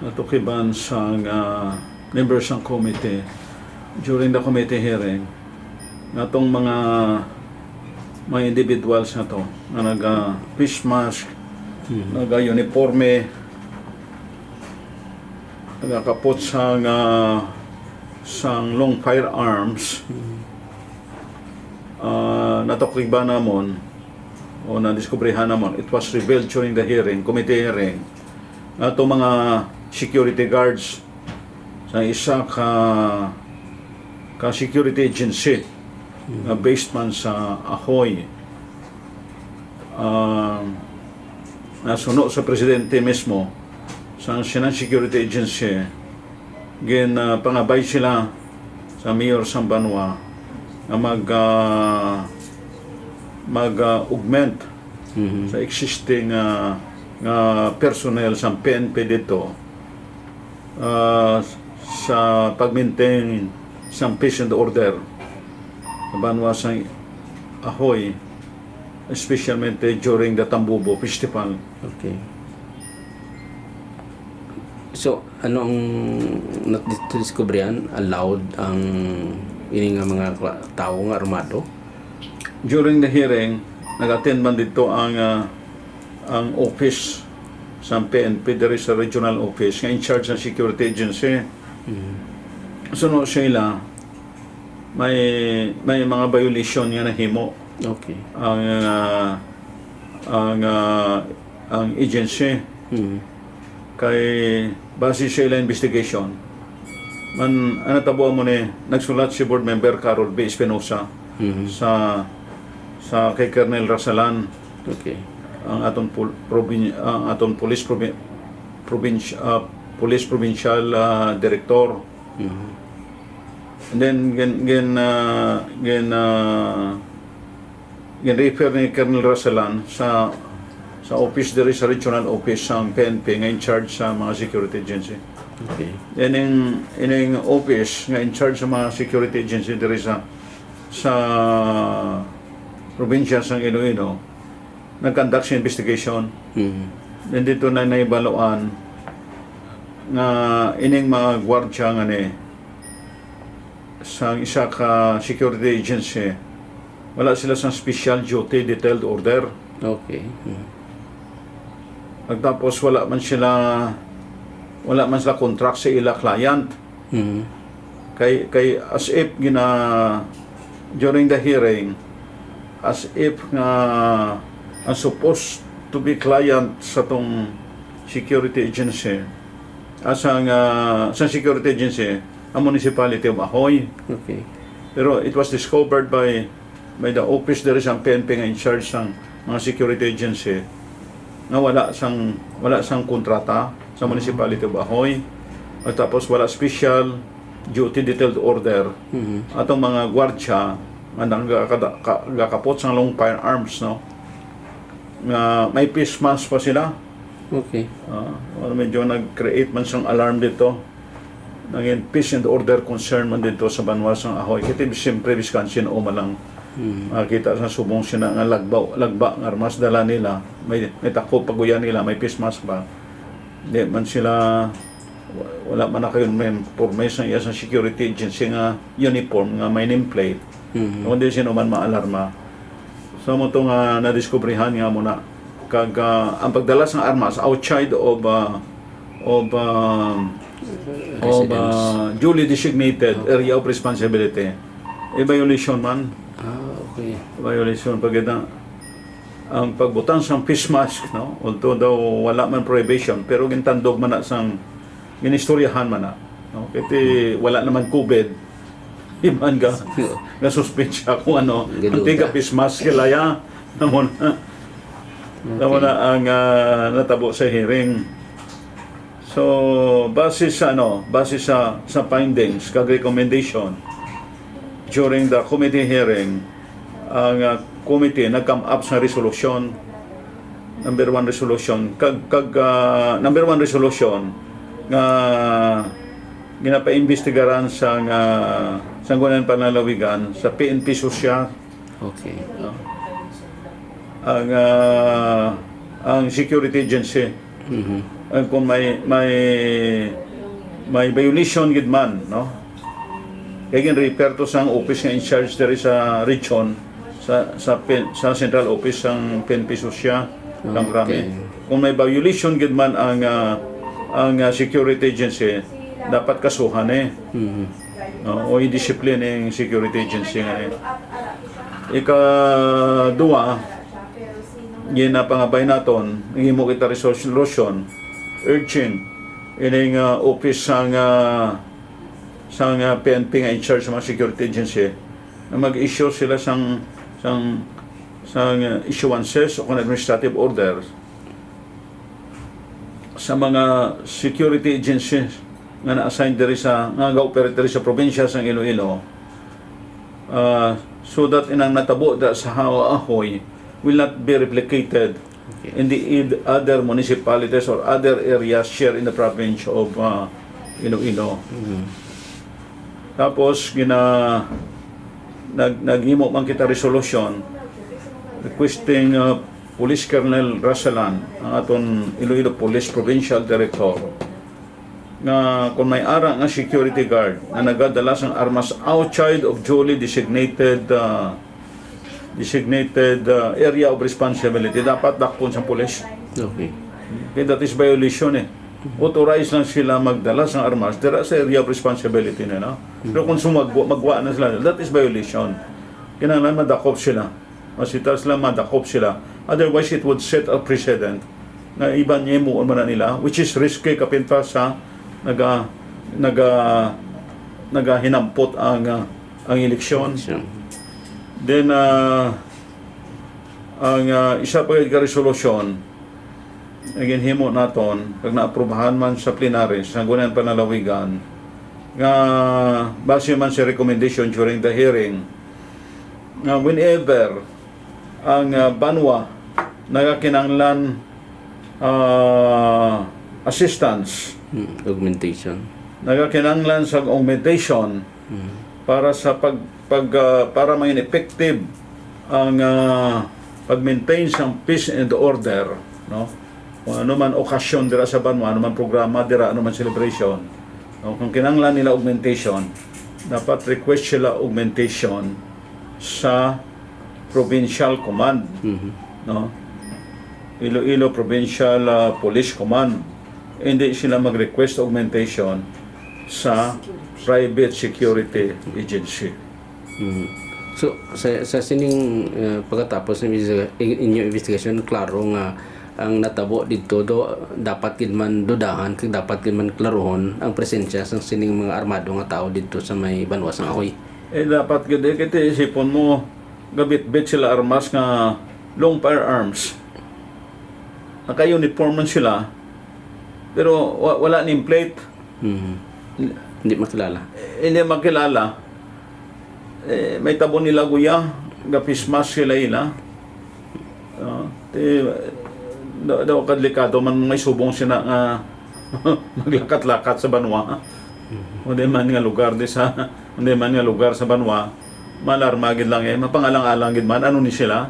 natukiban sa uh, members ng committee. During the committee hearing na itong mga mga individuals na to na naga fish mask, naga uniforme, nagakapot sa uh, sang long firearms. Uh, natukliban namon o nadiskubrihan namon it was revealed during the hearing, committee hearing na itong mga security guards sa isa ka ka security agency na based man sa Ahoy. Uh, nasuno sa presidente mismo sa National Security Agency. Gin uh, pangabay sila sa Mayor Sambanwa na mag uh, mag uh, augment Mhm. sa existing uh, nga personnel sa PNP dito uh, sa pag-maintain sa peace and order sa banwa sa Ahoy especialmente during the Tambubo Festival. Okay. So, ano ang natidiskubrihan? Allowed ang ini nga mga tao nga armado? During the hearing, nag-attend man dito ang ah, ang office sa PNP, there is a regional office nga in charge ng security agency. Sunod sila, may may mga violation nga nahimo Okay. ang ah, ang ah, ang agency Mhm. kay base sa ilang investigation man ano tabo mo ni nagsulat si board member Carol B. Espinosa Mhm. sa sa kay Colonel Rasalan Okay. Ang aton pol, provin, ang aton police provi, province ah, police provincial ah, director Mhm. and then gen gen uh, gen uh, gen refer ni Colonel Rasalan sa sa office diri sa regional office sa PNP nga in charge sa mga security agency. Okay. Yan yung, ining office nga in charge sa mga security agency diri sa sa probinsya sa Iloilo nag-conduct sa investigation Mhm. then dito na naibaluan nga ining mga gwardya nga ni sa isa ka security agency wala sila sa special duty detailed order Okay. Mhm. Pagtapos wala man sila wala man sila contract sa ila client Mhm. kay kay as if gina during the hearing as if nga ang supposed to be client sa tong security agency. As ang ah, sa security agency ang municipality of Ahoy. Okay. pero it was discovered by by the office. There is ang PNP nga in charge ng mga security agency na wala sang wala sang kontrata sa municipality of Ahoy. At tapos wala special duty detailed order. Mhm. atong mga gwardya nga nagakapot sa long firearms no nga may face mask pa sila Okay. Ah, well, medyo nag-create man siyang alarm dito. Naging peace and order concern man dito sa Banwasang Ahoy. Kaya siyempre Wisconsin o malang Mhm. makita sa subong sila nga lagba, lagba nga armas dala nila. May, may tako paguyan nila, may face mask ba. Di man sila wa- wala man na kayo may ng iya sa security agency nga uniform nga may nameplate. Mhm. Kundi sino man maalarma. So mo to nga nadiskubrihan nga muna. Kag ah, ang pagdala sa armas outside of uh, of uh, of uh, duly designated area of responsibility. E violation man, Ah, okay. violation. Pag ita- ang pagbutang sa face mask no? Although daw wala man prohibition pero gintandog man na sang ginistoryahan man na no? Kiti wala naman covid iman ga na suspend siya kung ano ang tiga mask kilaya. Namon namon na ang ah, natabo sa hearing. So base sa ano base sa sa findings kag recommendation during the committee hearing ang ah, committee nag-come up sa resolution number one resolution kag kag ah, number one resolution nga ginapaimbestigaran sa nga sanggunan panlalawigan sa PNP Social Okay. ang ah, ang security agency Mhm. Ay, kung may may may violation gid man no kaya refer to sang office nga in charge diri sa region sa sa pen, sa central office sang PNP lang Okay. kung may violation gid man ang ah, ang ah, security agency dapat kasuhan eh. Mhm. no? o i-discipline ang security agency nga eh. Ika duwa yun na pangabay naton himo kita resolution urging ining uh, office sang uh, sang uh, PNP nga in charge sa mga security agency. Na mag-issue sila sang sang sang uh, issuances o administrative orders sa mga security agencies nga na-assign diri sa nga ga-operate diri sa probinsya sang Iloilo. Uh, so that inang natabo da sa Hawa Ahoy will not be replicated in the other municipalities or other areas share in the province of uh, Iloilo. Tapos gina nag naghimo man kita resolution requesting uh, Police Colonel Rasalan, ang aton Iloilo Police Provincial Director, nga kung may ara nga security guard na nagadala sang armas outside of duly designated uh, designated uh, area of responsibility. Dapat dakpon sa pulis. Okay. okay, that is violation eh. Authorized lang sila magdala sang armas dira sa area of responsibility nila. No? pero kung sumagwa magwa na sila that is violation. Kinahanglan madakop sila. Masita sila madakop sila. Otherwise it would set a precedent na iba niya mo man na nila which is risky kapinta sa naga naga naga hinampot ang ah, ang eleksyon. Then, uh, ang uh, isa pa ka resolusyon, again, himo naton, pag naaprubahan man sa plenaries, sa gunan panalawigan, nga base man sa recommendation during the hearing, nga whenever ang uh, banwa nagakinanglan uh, assistance, mm, augmentation. nagakinanglan sa augmentation para sa pag, pag ah, para may effective ang ah, pag-maintain sa peace and order no kung ano man okasyon dira sa banwa ano man programa dira ano man celebration no? kung kinanglan nila augmentation dapat request sila augmentation sa provincial command Mhm. no Iloilo Provincial ah, Police Command hindi sila mag-request augmentation sa private security agency. Mhm. So, sa, sa sining uh, pagkatapos ng inyong investigation, klaro nga ang natabo dito do dapat gid man dudahan kag dapat gid man klarohon ang presensya sa sining mga armado nga tao dito sa may banwas ng Ahoy. Eh dapat gid kiti isipon mo gabit-bit sila armas nga long firearms. Naka-uniform man sila pero wa- wala ning plate, Mhm. Hindi makilala. Eh, hindi makilala. Eh, may tabo nila guya, gapismas sila ila. Uh, daw, daw kadlikado man may subong sila nga maglakat-lakat sa banwa. Hindi man nga lugar di sa hindi man nga lugar sa banwa. Malarmagid lang eh, mapangalang-alang gid man ano ni sila.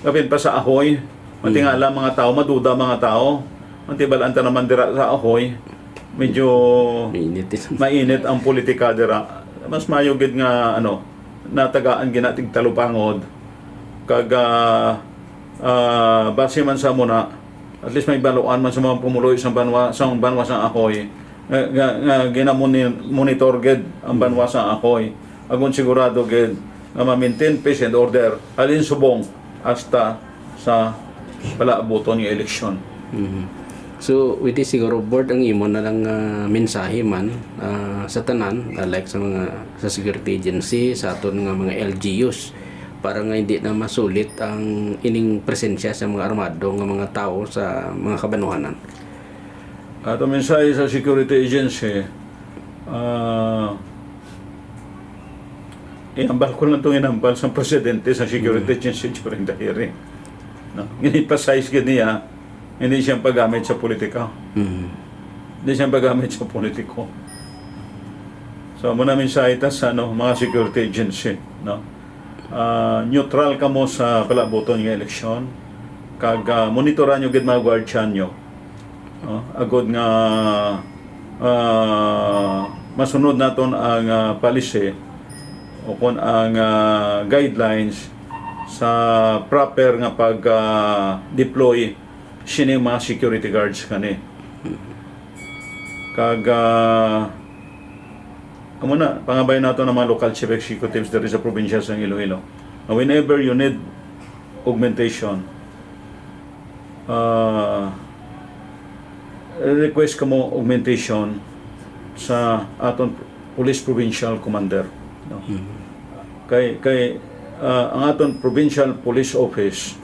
Kapin pa sa ahoy, matingala mga tao, maduda mga tao. Mantibalanta naman dira sa ahoy. Medyo Mainit mainit ang politika dira. Mas mayugid nga ano natagaan ginating talupangod. Kag ah, ah, base man sa muna at least may baluan man sa mga pumuloy sa banwa sa banwa sa akoy nga, nga, nga ginamonitor gid ang banwa sa akoy agon sigurado gid nga ma-maintain peace and order. Alin subong hasta sa palaabuton ng eleksyon. Mhm. So, with this siguro board ang imo na lang ah, mensahe man ah, sa tanan ah, like sa mga sa security agency sa aton nga mga LGUs para nga hindi na masulit ang ining presensya sa mga armado nga mga tao sa mga kabanuhanan. At ang mensahe sa security agency, ah inambal ko lang itong inambal sa presidente sa security agency during the hearing. No? Ginipasize ka niya, hindi siyang paggamit sa politika. Mhm. Hindi siyang paggamit sa politiko. So, muna mensahe ta sa ano, mga security agency. No? Ah, neutral ka mo sa palaboton ng eleksyon. Kag ah, monitoran nyo gid mga guardian nyo Oh, agod nga ah, masunod naton ang ah, policy o kung ang ah, guidelines sa proper nga pag ah, deploy sini mga security guards kani kag ah, Amo na, pangabay nato ng mga local chief executives diri sa probinsya sa Iloilo. Now, whenever you need augmentation, uh, request ka mo augmentation sa aton police provincial commander. No? Kay, kay uh, ang aton provincial police office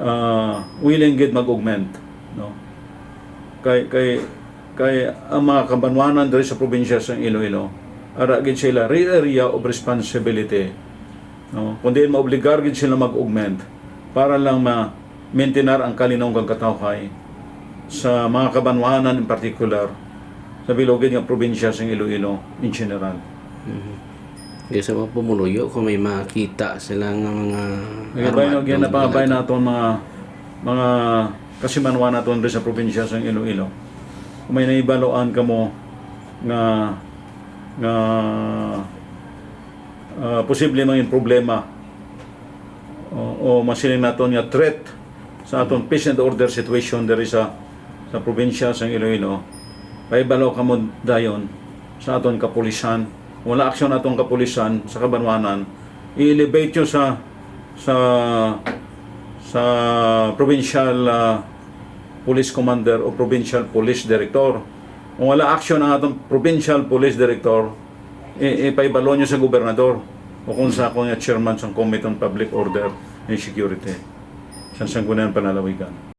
uh, willing gid mag-augment. No? kay kay kay ang mga kabanwanan diri sa probinsya sa Iloilo ara gid sila real area of responsibility no kundi maobligar gid sila mag-augment para lang ma maintainer ang kalinaw kang katawhay sa mga kabanwanan in particular sa bilogid nga probinsya sa Iloilo in general Kaya sa mga pumuluyo, kung may makita sila nga mga na armadong gyud na pangabay mga- naton mga mga kasimanwa naton diri sa probinsya sa Iloilo. Kung may naibaloan kamo nga nga ah, posible mangin problema o, o masiling naton nga threat sa aton peace and order situation diri sa sa probinsya sa Iloilo. Paibalo kamo dayon sa aton kapulisan. Wala aksyon atong kapulisan sa kabanwanan. I-elevate nyo sa sa sa provincial ah, police commander o provincial police director. Kung wala action ang atong provincial police director, ipaibalo nyo sa gobernador o kung sa akong chairman sa Committee on Public Order and Security sa Sangguniang Panalawigan.